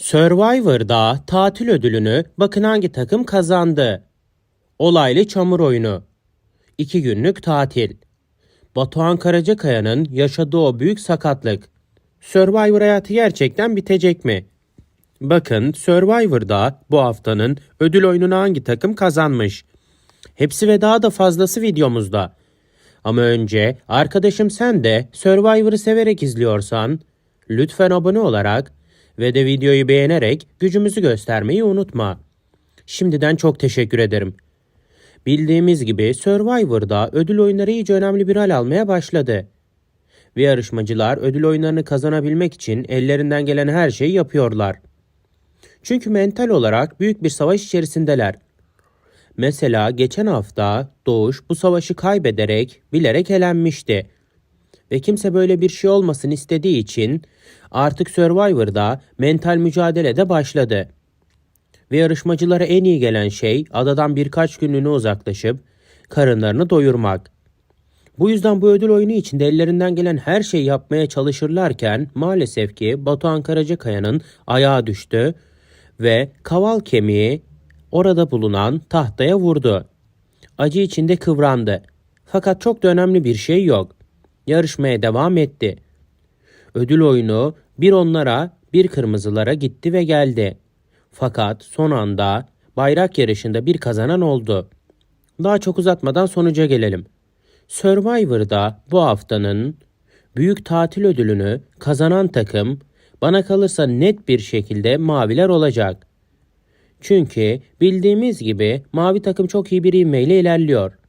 Survivor'da tatil ödülünü bakın hangi takım kazandı. Olaylı çamur oyunu. 2 günlük tatil. Batuhan Karacakaya'nın yaşadığı o büyük sakatlık. Survivor hayatı gerçekten bitecek mi? Bakın Survivor'da bu haftanın ödül oyununu hangi takım kazanmış? Hepsi ve daha da fazlası videomuzda. Ama önce arkadaşım sen de Survivor'ı severek izliyorsan lütfen abone olarak ve de videoyu beğenerek gücümüzü göstermeyi unutma. Şimdiden çok teşekkür ederim. Bildiğimiz gibi Survivor'da ödül oyunları iyice önemli bir hal almaya başladı. Ve yarışmacılar ödül oyunlarını kazanabilmek için ellerinden gelen her şeyi yapıyorlar. Çünkü mental olarak büyük bir savaş içerisindeler. Mesela geçen hafta Doğuş bu savaşı kaybederek bilerek elenmişti. Ve kimse böyle bir şey olmasın istediği için artık Survivor'da mental mücadele de başladı. Ve yarışmacılara en iyi gelen şey adadan birkaç günlüğüne uzaklaşıp karınlarını doyurmak. Bu yüzden bu ödül oyunu içinde ellerinden gelen her şeyi yapmaya çalışırlarken maalesef ki Batuhan Karacakaya'nın ayağı düştü ve kaval kemiği orada bulunan tahtaya vurdu. Acı içinde kıvrandı. Fakat çok da önemli bir şey yok. Yarışmaya devam etti. Ödül oyunu bir onlara bir kırmızılara gitti ve geldi. Fakat son anda bayrak yarışında bir kazanan oldu. Daha çok uzatmadan sonuca gelelim. Survivor'da bu haftanın büyük tatil ödülünü kazanan takım bana kalırsa net bir şekilde maviler olacak. Çünkü bildiğimiz gibi mavi takım çok iyi bir ivmeyle ilerliyor.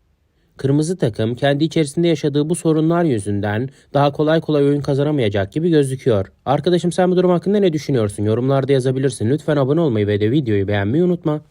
Kırmızı takım kendi içerisinde yaşadığı bu sorunlar yüzünden daha kolay kolay oyun kazanamayacak gibi gözüküyor. Arkadaşım sen bu durum hakkında ne düşünüyorsun? Yorumlarda yazabilirsin. Lütfen abone olmayı ve de videoyu beğenmeyi unutma.